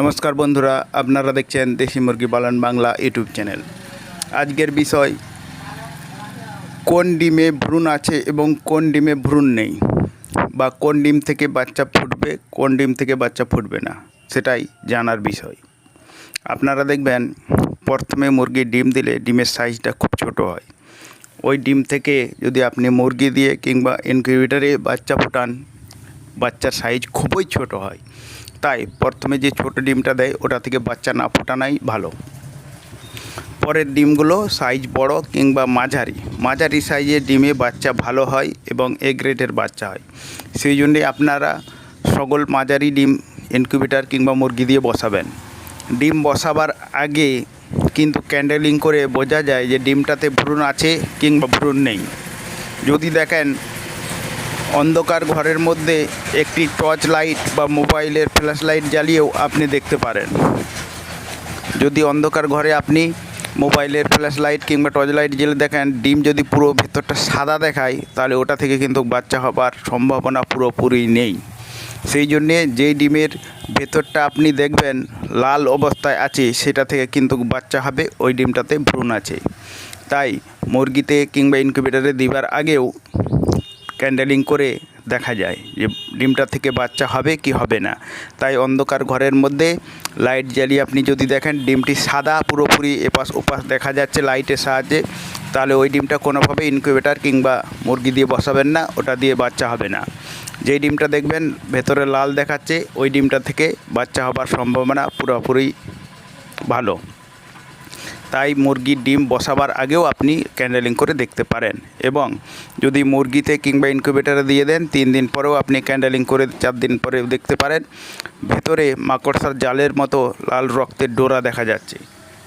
নমস্কার বন্ধুরা, আপনারা দেখছেন দেশি মুরগি পালন বাংলা ইউটিউব চ্যানেল। আজকের বিষয়, কোন ডিমে ভ্রূণ আছে এবং কোন ডিমে ভ্রূণ নেই? বা কোন ডিম থেকে বাচ্চা ফুটবে, কোন ডিম থেকে বাচ্চা ফুটবে না? সেটাই জানার বিষয়। আপনারা দেখবেন, প্রথমে মুরগির ডিম দিলে ডিমের সাইজটা খুব ছোট হয়। ওই ডিম থেকে যদি আপনি মুরগি দিয়ে কিংবা ইনকিউবেটারে বাচ্চা ফোটান, বাচ্চার সাইজ খুবই ছোট হয়। তাই প্রথমে যে ছোট ডিমটা দেয়, ওটা থেকে বাচ্চা না ফোটানোই ভালো। পরের ডিমগুলো সাইজ বড় কিংবা মাঝারি। মাঝারি সাইজের ডিমে বাচ্চা ভালো হয় এবং এ গ্রেডের বাচ্চা হয়। সেই জন্যে আপনারা সকল মাঝারি ডিম ইনকিউবেটার কিংবা মুরগি দিয়ে বসাবেন। ডিম বসাবার আগে কিন্তু ক্যান্ডেলিং করে বোঝা যায় যে ডিমটাতে ভ্রূণ আছে কিংবা ভ্রূণ নেই। যদি দেখেন অন্ধকার ঘরের মধ্যে একটি টর্চ লাইট বা মোবাইলের ফ্ল্যাশ লাইট জ্বালিয়েও আপনি দেখতে পারেন। যদি অন্ধকার ঘরে আপনি মোবাইলের ফ্ল্যাশ লাইট কিংবা টর্চ লাইট জ্বেলে দেখেন, ডিম যদি পুরো ভেতরটা সাদা দেখায়, তাহলে ওটা থেকে কিন্তু বাচ্চা হবার সম্ভাবনা পুরোপুরি নেই। সেই জন্যে যেই ডিমের ভেতরটা আপনি দেখবেন, লাল অবস্থায় আছে, সেটা থেকে কিন্তু বাচ্চা হবে, ওই ডিমটাতে ভ্রূণ আছে। তাই মুরগিতে কিংবা ইনকিউবেটারে দিবার আগেও ক্যান্ডেলিং করে দেখা যায় যে ডিমটা থেকে বাচ্চা হবে কি হবে না। তাই অন্ধকার ঘরের মধ্যে লাইট জ্বালিয়ে আপনি যদি দেখেন ডিমটি সাদা পুরোপুরি এপাশ ওপাশ দেখা যাচ্ছে লাইটের সাহায্যে, তাহলে ওই ডিমটা কোনোভাবে ইনকিউবেটার কিংবা মুরগি দিয়ে বসাবেন না, ওটা দিয়ে বাচ্চা হবে না। যেই ডিমটা দেখবেন ভেতরে লাল দেখাচ্ছে, ওই ডিমটা থেকে বাচ্চা হবার সম্ভাবনা পুরোপুরি ভালো। তাই মুরগির ডিম বসাবার আগেও আপনি ক্যান্ডেলিং করে দেখতে পারেন। এবং যদি মুরগিতে কিংবা ইনকিউবেটারে দিয়ে দেন, তিন দিন পরেও আপনি ক্যান্ডেলিং করে চার দিন পরেও দেখতে পারেন। ভেতরে মাকড়সার জালের মতো লাল রক্তের ডোরা দেখা যাচ্ছে।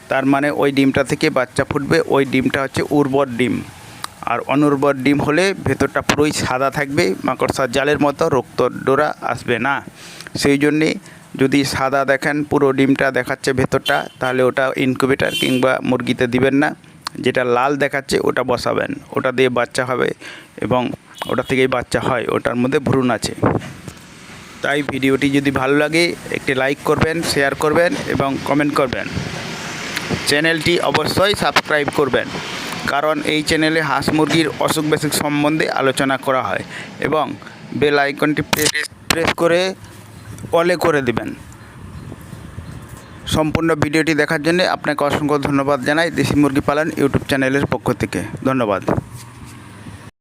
তার মানে ওই ডিমটা থেকে বাচ্চা ফুটবে, ওই ডিমটা হচ্ছে উর্বর ডিম। আর অনুর্বর ডিম হলে ভেতরটা পুরোই সাদা থাকবে, মাকড়সার জালের মতো রক্ত ডোরা আসবে না। সেই জন্যে যদি সাদা দেখেন, পুরো ডিমটা দেখাচ্ছে ভেতরটা, তাহলে ওটা ইনকিউবেটার কিংবা মুরগিতে দিবেন না। যেটা লাল দেখাচ্ছে, ওটা বসাবেন। ওটা দিয়ে বাচ্চা হবে এবং ওটা থেকেই বাচ্চা হয়, ওটার মধ্যে ভ্রূণ আছে। তাই ভিডিওটি যদি ভালো লাগে, একটি লাইক করবেন শেয়ার করবেন এবং কমেন্ট করবেন। চ্যানেলটি অবশ্যই সাবস্ক্রাইব করবেন, কারণ এই চ্যানেলে হাঁস মুরগির অসুখ বেসুখ সম্বন্ধে আলোচনা করা হয় এবং বেল আইকনটি প্রেস প্রেস করে অলে করে দিবেন। সম্পূর্ণ ভিডিওটি দেখার জন্য আপনাকে অসংখ্য ধন্যবাদ জানাই দেশি মুরগি পালন ইউটিউব চ্যানেলের পক্ষ থেকে। ধন্যবাদ।